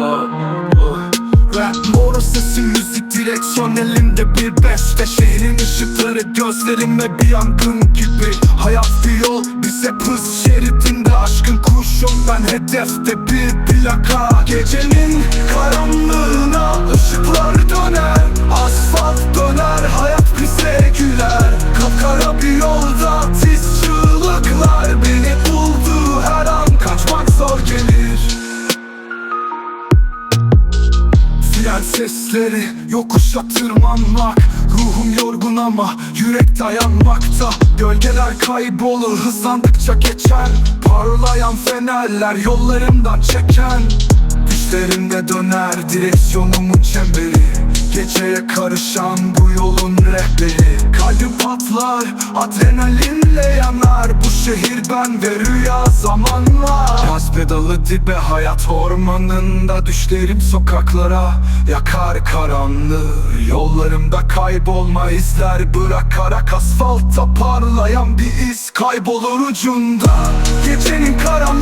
oh, oh. Rap mono sesi müzik direksiyon elimde bir beste. Şehrin ışıkları gözlerimle bir yangın gibi. Hayat bir yol biz hep hız şeridinde. Aşkın kurşun Ben hedefte bir plaka. Gecenin karanlığına ışıklar döner Asfalt döner hayat bize güler. Kapkara bir yolda Fren sesleri yokuşa tırmanmak. Ruhum yorgun ama yürek dayanmakta. Gölgeler kaybolur hızlandıkça geçen Parlayan fenerler yollarımdan çeken. Düşlerimde döner direksiyonumun çemberi. Geceye karışan bu yolun rehberi. Kalbim patlar adrenalinle yanar pedalı dibe hayat ormanında Düşlerim sokaklara. Yakar karanlığı Yollarımda kaybolma izler. Bırakarak Asfalta parlayan bir iz kaybolur ucunda. Gecenin karanlığına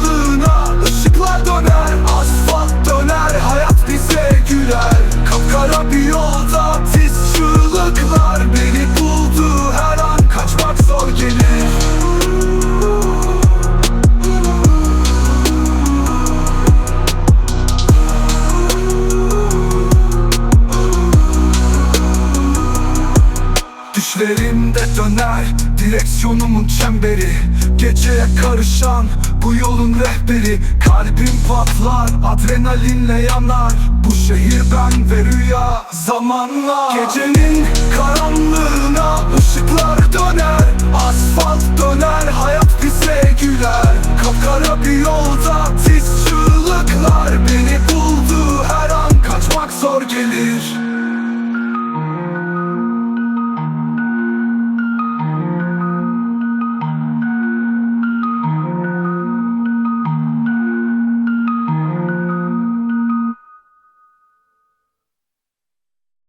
Düşlerimde döner direksiyonumun çemberi. Geceye karışan bu yolun rehberi. Kalbim patlar adrenalinle yanar. Bu şehir ben ve rüya zamanla Gecenin karanlığına ışıklar döner. Asfalt döner hayat bize güler. Kapkara bir yolda tiz çığlıklar. Beni buldu her an kaçmak zor gelir.